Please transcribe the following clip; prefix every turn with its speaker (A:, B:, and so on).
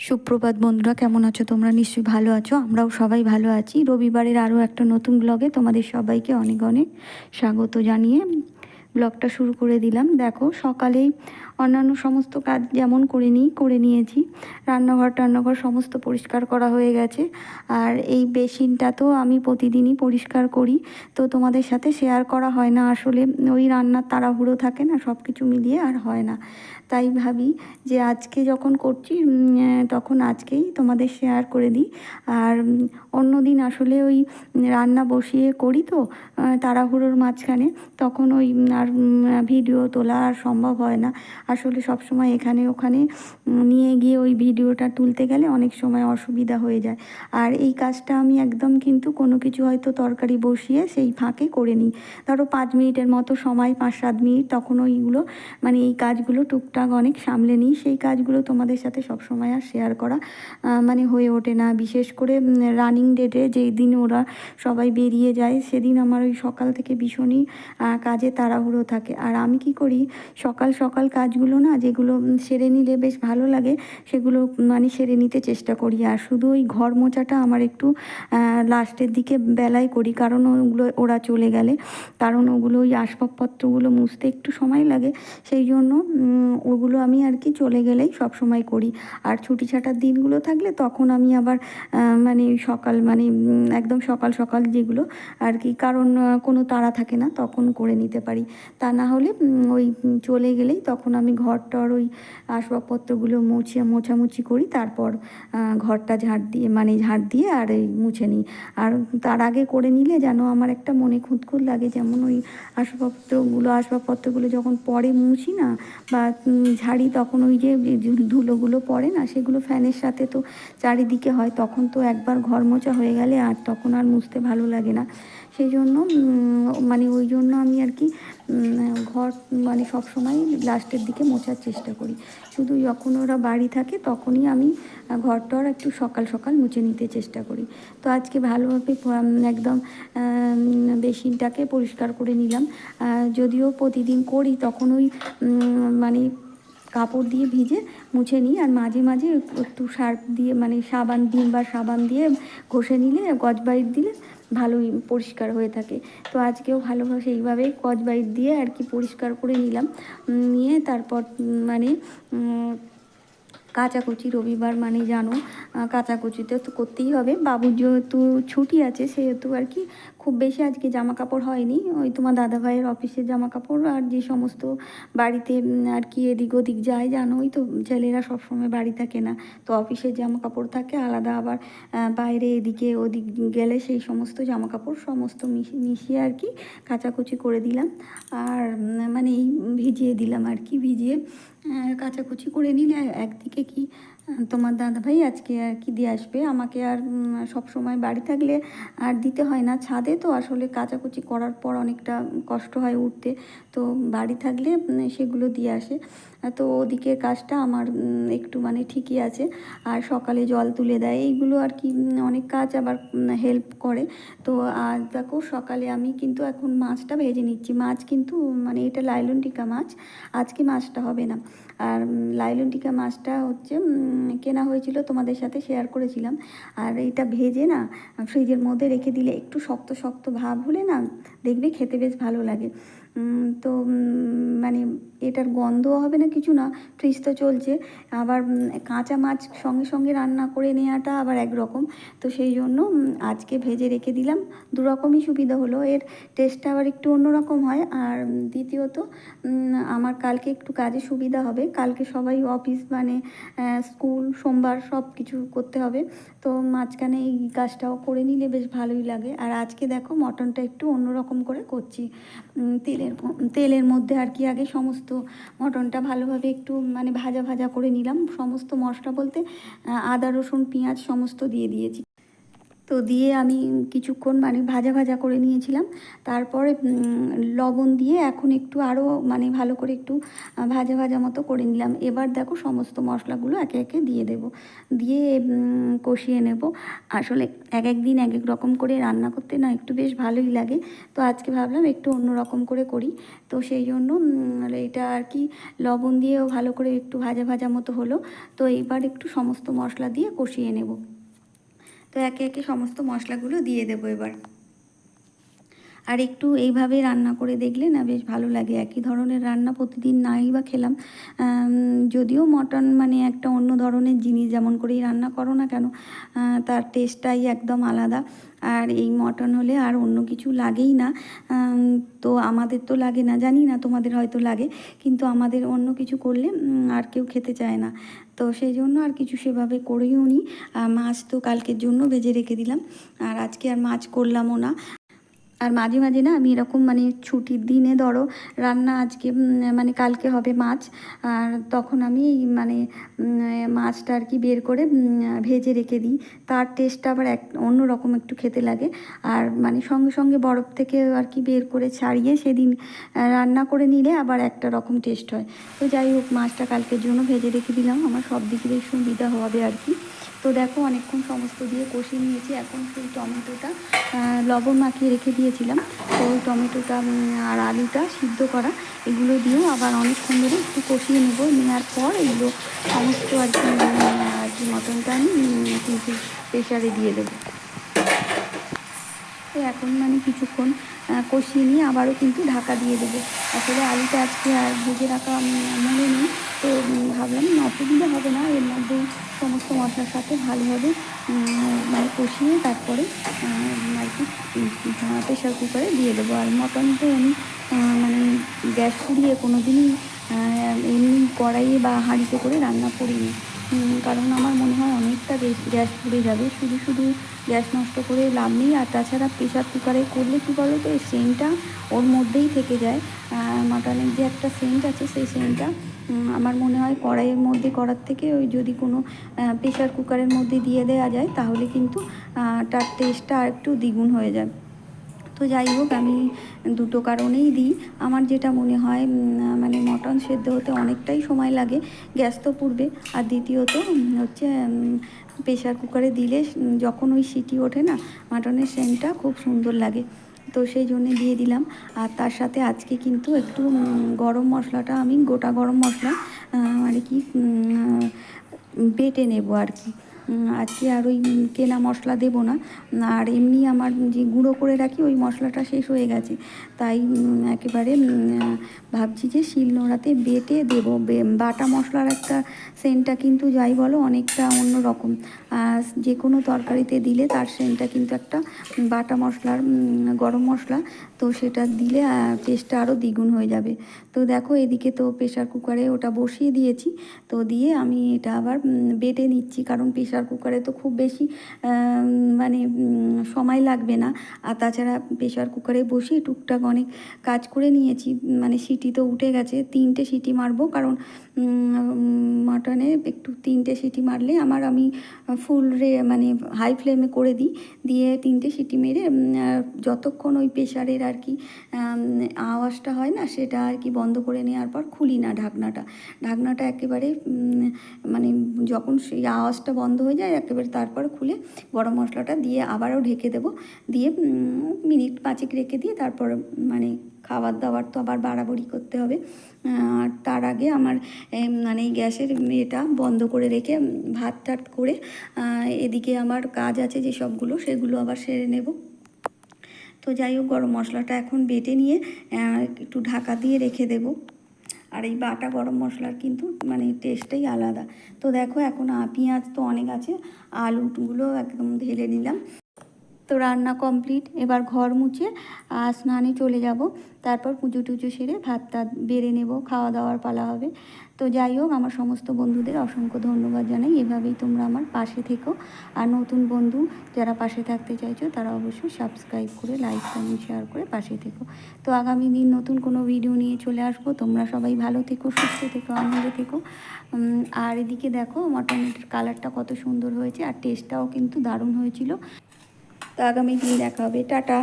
A: সুপ্রভাত বন্ধুরা, কেমন আছো তোমরা? নিশ্চয়ই ভালো আছো। আমরাও সবাই ভালো আছি। রবিবারের আরও একটা নতুন ব্লগে তোমাদের সবাইকে অনেক অনেক স্বাগত জানিয়ে ব্লগটা শুরু করে দিলাম। দেখো, সকালেই অন্যান্য সমস্ত কাজ যেমন করে নিই, করে নিয়েছি। রান্নাঘর টান্নাঘর সমস্ত পরিষ্কার করা হয়ে গেছে। আর এই বেসিনটা তো আমি প্রতিদিনই পরিষ্কার করি। তো তোমাদের সাথে শেয়ার করা হয় না। আসলে ওই রান্নার তাড়াহুড়ো থাকে না সব কিছু মিলিয়ে আর হয় না। তাই ভাবি যে আজকে যখন করছি তখন আজকেই তোমাদের শেয়ার করে দিই। আর অন্য দিন আসলে ওই রান্না বসিয়ে করি তো তাড়াহুড়োর মাঝখানে। তখন ওই আর ভিডিও তোলা আর সম্ভব হয় না। আসলে সব সময় এখানে ওখানে নিয়ে গিয়ে ওই ভিডিওটা তুলতে গেলে অনেক সময় অসুবিধা হয়ে যায়। আর এই কাজটা আমি একদম কিন্তু কোনো কিছু হয়তো তরকারি বসিয়ে সেই ফাঁকে করে নিই। ধরো পাঁচ মিনিটের মতো সময়, পাঁচ সাত মিনিট তখন ওইগুলো মানে এই কাজগুলো টুকটাক অনেক সামলে নিই। সেই কাজগুলো তোমাদের সাথে সব সময় আর শেয়ার করা মানে হয়ে ওঠে না। বিশেষ করে রানিং ডেটে যেই দিন ওরা সবাই বেরিয়ে যায়, সেদিন আমার ওই সকাল থেকে ভীষণই কাজে তাড়াহুড়ো থাকে। আর আমি কি করি, সকাল সকাল কাজগুলো না, যেগুলো সেরে নিলে বেশ ভালো লাগে, সেগুলো মানে সেরে নিতে চেষ্টা করি। আর শুধু ওই ঘর মোচাটা আমার একটু লাস্টের দিকে বেলায় করি, কারণ ওগুলো, ওরা চলে গেলে। কারণ ওগুলো ওই আসবাবপত্রগুলো মুছতে একটু সময় লাগে, সেই জন্য ওগুলো আমি আর কি চলে গেলেই সব সময় করি। আর ছুটি ছাটার দিনগুলো থাকলে তখন আমি আবার মানে সকাল মানে একদম সকাল সকাল যেগুলো আর কি, কারণ কোনো তাড়া থাকে না, তখন করে নিতে পারি। তা না হলে ওই চলে গেলেই তখন আমি ঘরটার ওই আসবাবপত্রগুলো মুছে, মোছামুছি করি, তারপর ঘরটা ঝাড় দিয়ে মানে ঝাড় দিয়ে আর এই মুছে নিই। আর তার আগে করে নিলে যেন আমার একটা মনে খুঁতখুত লাগে, যেমন ওই আসবাবপত্রগুলো আসবাবপত্রগুলো যখন পরে মুছি না বা ঝাড়ি তখন ওই যে, ধুলোগুলো পড়ে না, সেগুলো ফ্যানের সাথে তো চারিদিকে হয়, তখন তো একবার ঘর মোছা হয়ে গেলে আর তখন আর মুছতে ভালো লাগে না। সেই জন্য মানে ওই জন্য আমি আর কি ঘর মানে সব সময় লাস্টের দিকে মোছার চেষ্টা করি। শুধু যখন ওরা বাড়ি থাকে তখনই আমি আহ, ঘরটর একটু সকাল সকাল মুছে নিতে চেষ্টা করি। তো আজকে ভালোভাবে একদম বেসিনটাকে পরিষ্কার করে নিলাম। যদিও প্রতিদিন করি তখন ওই মানে কাপড় দিয়ে ভিজে মুছে নিই আর মাঝে মাঝে একটু সার্ফ দিয়ে মানে সাবান, ডিম বা সাবান দিয়ে ঘষে নিলে, গজ বাইট দিলে ভালোই পরিষ্কার হয়ে থাকে। তো আজকেও ভালোভাবে সেইভাবেই কচ বাইট দিয়ে আর কি পরিষ্কার করে নিলাম। নিয়ে তারপর মানে কাচাকুচি রবিবার মানে জানো কাচাকুচিতে তো করতেই হবে। বাবুর যেহেতু ছুটি আছে, সেহেতু আর কি খুব বেশি আজকে জামা কাপড় হয়নি। ওই তোমার দাদা ভাইয়ের অফিসের জামা কাপড় আর যে সমস্ত বাড়িতে আর কি এদিক ওদিক যায় জানো ওই তো, ছেলেরা সবসময় বাড়ি থাকে না। তো অফিসের জামা কাপড় থাকে, আলাদা আবার বাইরে এদিকে ওদিক গেলে সেই সমস্ত জামা কাপড় সমস্ত মিশি- মিশিয়ে আর কি কাচাকুচি করে দিলাম। আর মানে এই ভিজিয়ে দিলাম আর কি, ভিজিয়ে। কাচাকুচি করে নিলে একদিকে কি তোমার দাদাভাই আজকে আর কি দিয়ে আসবে? আমাকে আর সব সময় বাড়ি থাকলে আর দিতে হয় না। ছাদে তো আসলে কাচাকুচি করার পর অনেকটা কষ্ট হয় উঠতে। তো বাড়ি থাকলে সেগুলো দিয়ে আসে। তো ওদিকের কাজটা আমার একটু মানে ঠিকই আছে। আর সকালে জল তুলে দেয়। এইগুলো আর কি অনেক কাজ আবার হেল্প করে। তো আজ দেখো সকালে আমি কিন্তু এখন মাছটা ভেজে নিচ্ছি। মাছ কিন্তু মানে এটা লাইলন টিকা মাছ। আজকে মাছটা হবে না। আর লাইলন টিকা মাছটা হচ্ছে কেনা হয়েছিল তোমাদের সাথে শেয়ার করেছিলাম। আর এটা ভেজে না ফ্রিজের মধ্যে রেখে দিলে একটু শক্ত শক্ত ভাব হলে না, দেখবে খেতে বেশ ভালো লাগে। তো মানে এটার গন্ধও হবে না কিছু না ফ্রিজ তো চলছে। আবার কাঁচা মাছ সঙ্গে সঙ্গে রান্না করে নেওয়াটা আবার একরকম। তো সেই জন্য আজকে ভেজে রেখে দিলাম। দু রকমই সুবিধা হলো। এর টেস্টটা আবার একটু অন্যরকম হয়। আর দ্বিতীয়ত আমার কালকে একটু কাজে সুবিধা হবে। কালকে সবাই অফিস মানে স্কুল সোমবার সব কিছু করতে হবে। তো মাঝখানে এই কাজটাও করে নিলে বেশ ভালোই লাগে। আর আজকে দেখো মটনটা একটু অন্যরকম করে করছি। উম, তেলের তেলের মধ্যে আর কি আগে সমস্ত মটনটা ভালোভাবে একটু মানে ভাজা ভাজা করে নিলাম। সমস্ত মশলা বলতে আদা, রসুন, পেঁয়াজ সমস্ত দিয়ে দিয়েছি। তো দিয়ে আমি কিছুক্ষণ মানে ভাজা ভাজা করে নিয়েছিলাম। তারপরে লবণ দিয়ে এখন একটু আরও মানে ভালো করে একটু ভাজা ভাজা মতো করে নিলাম। এবার দেখো সমস্ত মশলাগুলো একে একে দিয়ে দেব। দিয়ে কষিয়ে নেব। আসলে এক এক দিন এক এক রকম করে রান্না করতে না একটু বেশ ভালোই লাগে। তো আজকে ভাবলাম একটু অন্য রকম করে করি। তো সেই জন্য উম, এটা আর কি লবণ দিয়েও ভালো করে একটু ভাজা ভাজা মতো হলো। তো এইবার একটু সমস্ত মশলা দিয়ে কষিয়ে নেব। তো একে একে সমস্ত মশলাগুলো দিয়ে দেবো এবার। আর একটু এইভাবে রান্না করে দেখলে না বেশ ভালো লাগে। একই ধরনের রান্না প্রতিদিন নাই বা খেলাম যদিও মটন মানে একটা অন্য ধরনের জিনিস, যেমন করেই রান্না করো না কেন তার টেস্টটাই একদম আলাদা। আর এই মটন হলে আর অন্য কিছু লাগেই না। তো আমাদের তো লাগে না, জানি না তোমাদের হয়তো লাগে, কিন্তু আমাদের অন্য কিছু করলে আর কেউ খেতে চায় না। তো সেই জন্য আর কিছু সেভাবে করেও নি মাছ তো কালকের জন্য ভেজে রেখে দিলাম। আর আজকে আর মাছ করলামও না। আর মাঝে মাঝে না আমি এরকম মানে ছুটির দিনে ধরো রান্না আজকে মানে কালকে হবে মাছ, আর তখন আমি মানে মাছটা আর কি বের করে ভেজে রেখে দিই। তার টেস্টটা আবার এক অন্য রকম একটু খেতে লাগে। আর মানে সঙ্গে সঙ্গে বরফ থেকে আর কি বের করে ছাড়িয়ে সেদিন রান্না করে নিলে আবার একটা রকম টেস্ট হয়। তো যাই হোক, মাছটা কালকের জন্য ভেজে রেখে দিলাম। আমার সব দিকে সুবিধা হবে আর কি। তো দেখো অনেকক্ষণ সমস্ত দিয়ে কষিয়ে নিয়েছি। এখন সেই টমেটোটা লবণ মাখিয়ে রেখে দিয়েছিলাম। তো টমেটোটা আর আলুটা সিদ্ধ করা, এগুলো দিয়েও আবার অনেকক্ষণ ধরে একটু কষিয়ে নেব। নেওয়ার পর এগুলো সমস্ত আর কি আর কি মটনটা আমি প্রেশারে দিয়ে দেবো। তো এখন মানে কিছুক্ষণ কষিয়ে নিয়ে আবারও কিন্তু ঢাকা দিয়ে দেবো। আসলে আলুটা আজকে আর ভেজে রাখা মনে নেই। তো ভাবলাম ভাবলাম অসুবিধা হবে না, এর মধ্যে সমস্ত মশলার সাথে ভালোভাবে মানে কষিয়ে তারপরে আর কি প্রেশার কুকারে দিয়ে দেবো। আর মটন তো আমি মানে গ্যাস পুড়িয়ে কোনো দিনই এমনি কড়াইয়ে বা হাঁড়িতে করে রান্না করিনি। কারণ আমার মনে হয় অনেকটা গ্যাস পুড়ে যাবে। শুধু শুধু গ্যাস নষ্ট করে লাভ নেই, আর তাছাড়া প্রেশার কুকারে করলে কী বলো তো এই সেন্টটা ওর মধ্যেই থেকে যায়। মাটনের যে একটা সেন্ট আছে, সেই সেন্টটা আমার মনে হয় কড়াইয়ের মধ্যে করার থেকে ওই যদি কোনো প্রেশার কুকারের মধ্যে দিয়ে দেওয়া যায়, তাহলে কিন্তু তার টেস্টটা আর একটু দ্বিগুণ হয়ে যায়। তো যাই হোক, আমি দুটো কারণেই দিই। আমার যেটা মনে হয় মানে মটন সেদ্ধ হতে অনেকটাই সময় লাগে, গ্যাস তো পুড়বে। আর দ্বিতীয়ত, হচ্ছে প্রেশার কুকারে দিলে যখন ওই সিটি ওঠে না, মাটনের সেন্টটা খুব সুন্দর লাগে। তো সেই জন্য দিয়ে দিলাম। আর তার সাথে আজকে কিন্তু একটু গরম মশলাটা আমি গোটা গরম মশলা মানে কি বেটে নেব আর কি। আজকে আর ওই কেনা মশলা দেব না। আর এমনি আমার যে গুঁড়ো করে রাখি, ওই মশলাটা শেষ হয়ে গেছে। তাই একেবারে ভাবছি যে শিলনোড়াতে বেটে দেব। বাটা মশলার একটা সেন্টটা কিন্তু যাই বলো, অনেকটা অন্য রকম। যে কোনো তরকারিতে দিলে তার সেন্টটা কিন্তু একটা বাটা মশলার গরম মশলা। তো সেটা দিলে টেস্টটা আরও দ্বিগুণ হয়ে যাবে। তো দেখো, এদিকে তো প্রেশার কুকারে ওটা বসিয়ে দিয়েছি। তো দিয়ে আমি এটা আবার বেটে নিচ্ছি। কারণ প্রেশার কুকারে তো খুব বেশি মানে সময় লাগবে না। আর তাছাড়া প্রেশার কুকারে বসিয়ে টুকটাক অনেক কাজ করে নিয়েছি। মানে সিটি তো উঠে গেছে, তিনটে সিটি মারবো। কারণ মাটনে একটু তিনটে সিটি মারলে আমার আমি ফুল রে মানে হাই ফ্লেমে করে দিই। দিয়ে তিনটে সিটি মেরে যতক্ষণ ওই প্রেশারের আর কি আওয়াজটা হয় না, সেটা আর কি বন্ধ করে নেওয়ার পর খুলি না ঢাকনাটা। ঢাকনাটা একেবারে মানে যখন সেই আওয়াজটা বন্ধ হয়ে যায়, একেবারে তারপর খুলে গরম মশলাটা দিয়ে আবারও ঢেকে দেবো। দিয়ে মিনিট পাঁচেক রেখে দিয়ে তারপর মানে খাবার দাবার তো আবার বাড়াবাড়ি করতে হবে। আর তার আগে আমার মানে গ্যাসের এটা বন্ধ করে রেখে ভাত টাত করে এদিকে আমার কাজ আছে যে সবগুলো, সেগুলো আবার সেরে নেব। তো যাই হোক, গরম মশলাটা এখন বেটে নিয়ে একটু ঢাকা দিয়ে রেখে দেব। আর এই বাটা গরম মশলার কিন্তু মানে টেস্টটাই আলাদা। তো দেখো এখন পেঁয়াজ তো অনেক আছে, আলুগুলো একদম ঢেলে নিলাম। তো রান্না কমপ্লিট এবার ঘর মুছে স্নানে চলে যাব। তারপর পুজো টুজো সেরে ভাত টাত বেড়ে নেব খাওয়া দাওয়ার পালা হবে। তো যাই হোক, আমার সমস্ত বন্ধুদের অসংখ্য ধন্যবাদ জানাই। এভাবেই তোমরা আমার পাশে থেকো। আর নতুন বন্ধু যারা পাশে থাকতে চাইছো, তারা অবশ্যই সাবস্ক্রাইব করে লাইক কমেন্ট শেয়ার করে পাশে থেকো। তো আগামী দিন নতুন কোনো ভিডিও নিয়ে চলে আসব। তোমরা সবাই ভালো থেকো, সুস্থ থেকো, আনন্দে থেকো। আর এদিকে দেখো মটনের কালারটা কত সুন্দর হয়েছে, আর টেস্টটাও কিন্তু দারুণ হয়েছিল। তো আগামী দিন দেখা হবে। টাটা!